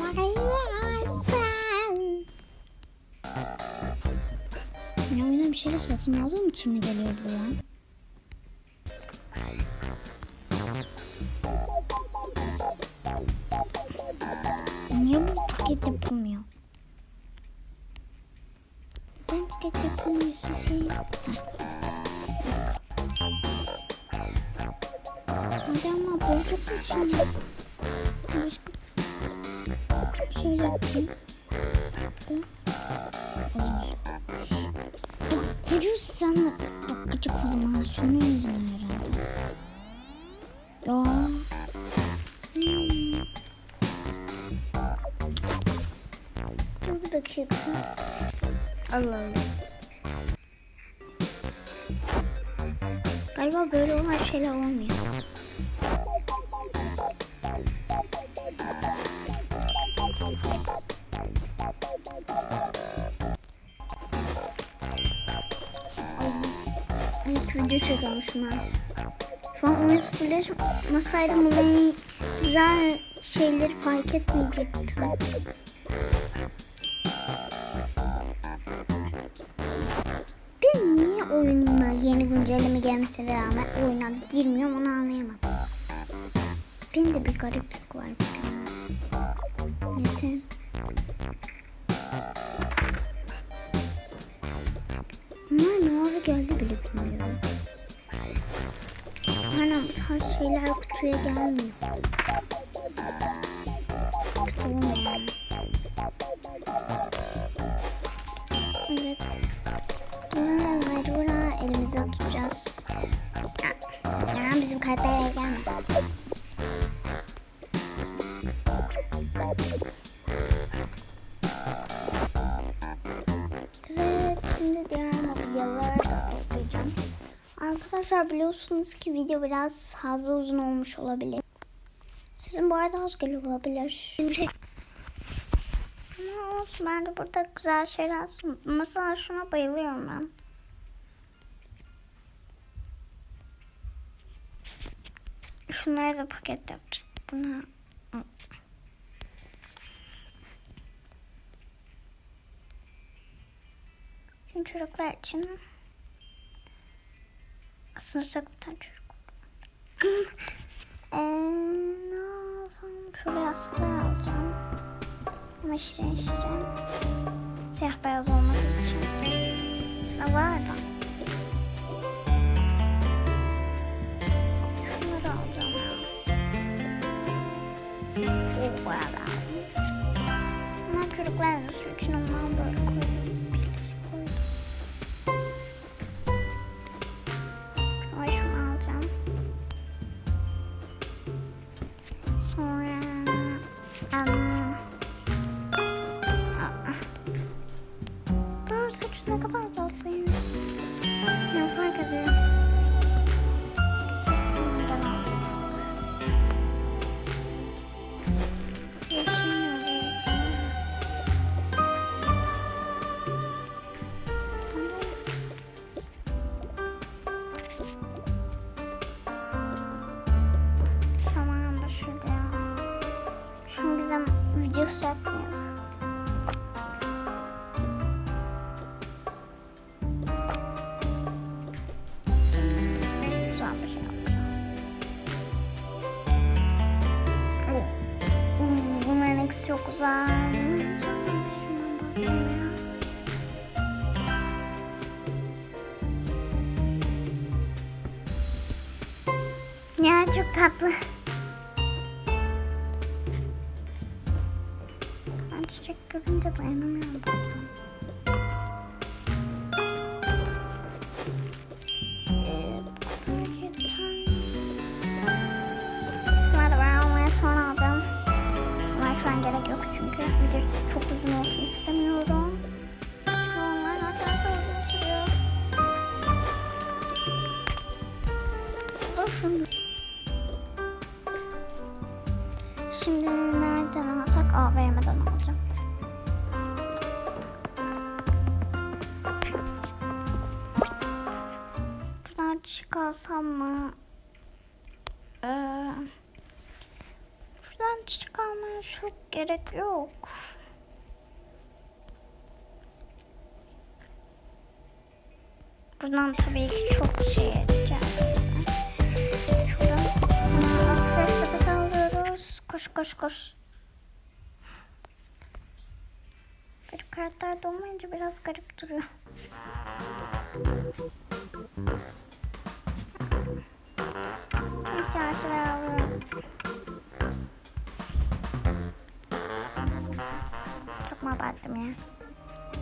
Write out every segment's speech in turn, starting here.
varsan. Ya oyuna bir şeyle satın aldığım için mi geliyor bu lan? Niye bu paket yapılmıyor? Ben paket yapılmıyorsun sen. Hadi ama boğacak mısın ya? Başka şöyle yapayım. Bak ucuz sana. Bak gıcık oldum ha. Şunun yüzünden herhalde. Ya. Hmm. Dur bir dakika. Allah Allah. Galiba böyle olan şeyler olmuyor. Video çekiyormuşum ha. Şu an oyun sıfırlaşmasaydım bunların güzel şeyleri fark etmeyecektim. Ben niye oyunuma yeni güncelleme gelmesine rağmen oyuna girmiyorum onu anlayamadım. Benim de bir gariplik var. Neden? Tarz şeyler kutuya gelmiyor. Kutu olmuyor. Evet. Bunları mecburen elimize tutacağız. Ya, bizim karakterlere gelme. Evet, şimdi diğer mobilyaları da toplayacağım. Arkadaşlar biliyorsunuz ki video biraz fazla uzun olmuş olabilir. Sizin bu arada az geliyor olabilir. Ama olsun ben de burada güzel şeyler Mesela şuna bayılıyorum ben. Şunları da paket yaptım. Buna Şimdi çocuklar için ısıracak bir tane çocuk. Eee ne alsam? Şöyle yastıklar alacağım. Ama şirin şirin. Siyah beyaz olmadığı için. Aslında var da. Şunları alacağım ya. Oh bayağı. Ama çocuklar Sonra... Um, aa. İkisi çok güzel. Ya çok tatlı. Dayanamıyorum. Ee. Bunları ben almaya sonra alacağım. Ama şu an gerek yok çünkü video çok uzun olsun istemiyorum. Çünkü onlar arkadaşlar uzun sürüyor. Dur şunu. Şimdi nereden alsak? AVM'den alacağım. Çıkarsam mı? Ee, buradan çıkarmaya çok gerek yok. Buradan tabii ki çok şey edeceğiz. Şuradan alıyoruz. Koş koş koş. Garip karakter olmayınca biraz garip duruyor. İhtiyaçlar alıyorum. Çok mu abarttım ya?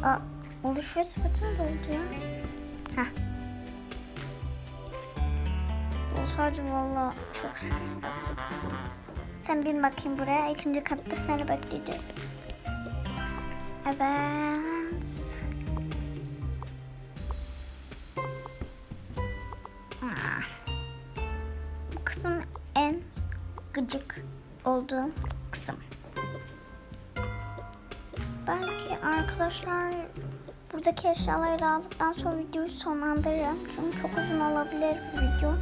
Aa, alışveriş sepeti mi doldu ya? Heh. Olsaydı valla çok şaşırdım. Sen bin bakayım buraya. İkinci katta seni bekleyeceğiz. Evet. Gıcık olduğum kısım. Belki arkadaşlar buradaki eşyaları da aldıktan sonra videoyu sonlandırırım. Çünkü çok uzun olabilir bu video.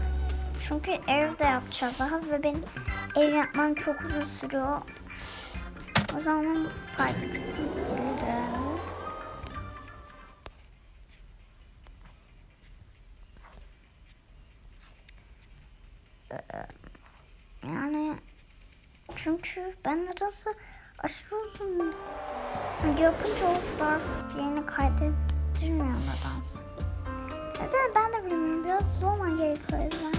Çünkü evde yapacağız daha ve benim ev yapmam çok uzun sürüyor. O zaman partıksız gelirim. Ee, Yani çünkü ben nedense aşırı uzun video yapınca o Stars yerini kaydettirmiyor nedense. Neden ben de bilmiyorum. Biraz zorman gerekiyor yüzden.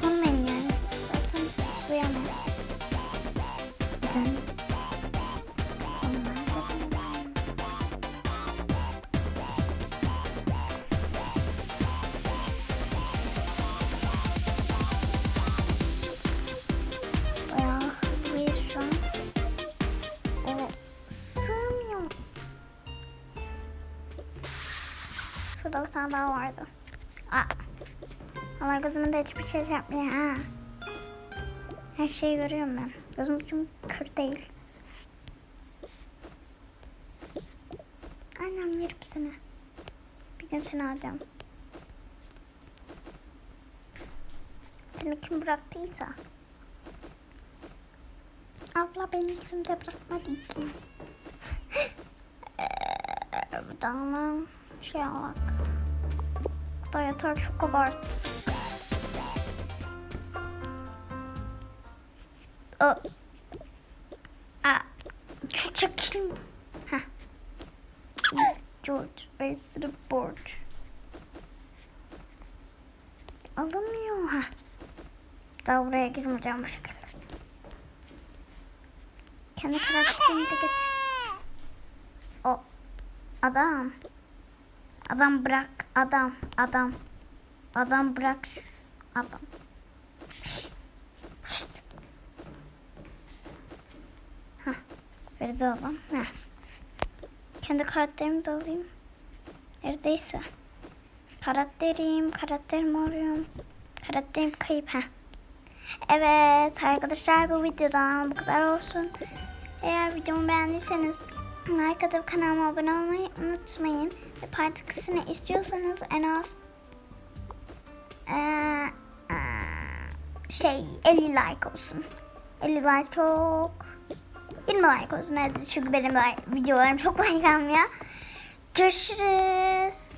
Sormayın yani. Zaten siz duyamıyorum. Şurada bir tane daha vardı. Aa. Ama gözümün de hiçbir şey yapmıyor ha. Her şeyi görüyorum ben. Gözüm çünkü kör değil. Annem yerim seni. Bir gün seni alacağım. Seni kim bıraktıysa. Abla beni kimse bırakmadı ki. Tane şey alak. Bu da yeter çok abart. O. Aa. Şu çekil. Heh. George, the board. Alamıyor. Ha. Daha buraya girmeyeceğim bu şekilde. Kendi karakterimi de getir. O adam. Adam bırak adam adam. Adam bırak adam. Hah. Verdi adam. Heh. Kendi karakterimi de alayım. Neredeyse. Karakterim, karakterimi arıyorum. Karakterim kayıp. Heh. Evet arkadaşlar bu videodan bu kadar olsun. Eğer videomu beğendiyseniz like atıp kanalıma abone olmayı unutmayın. Ve part ikisini istiyorsanız en az eee, şey 50 like olsun. 50 like çok 20 like olsun hadi çünkü benim videolarım çok like almıyor. Görüşürüz.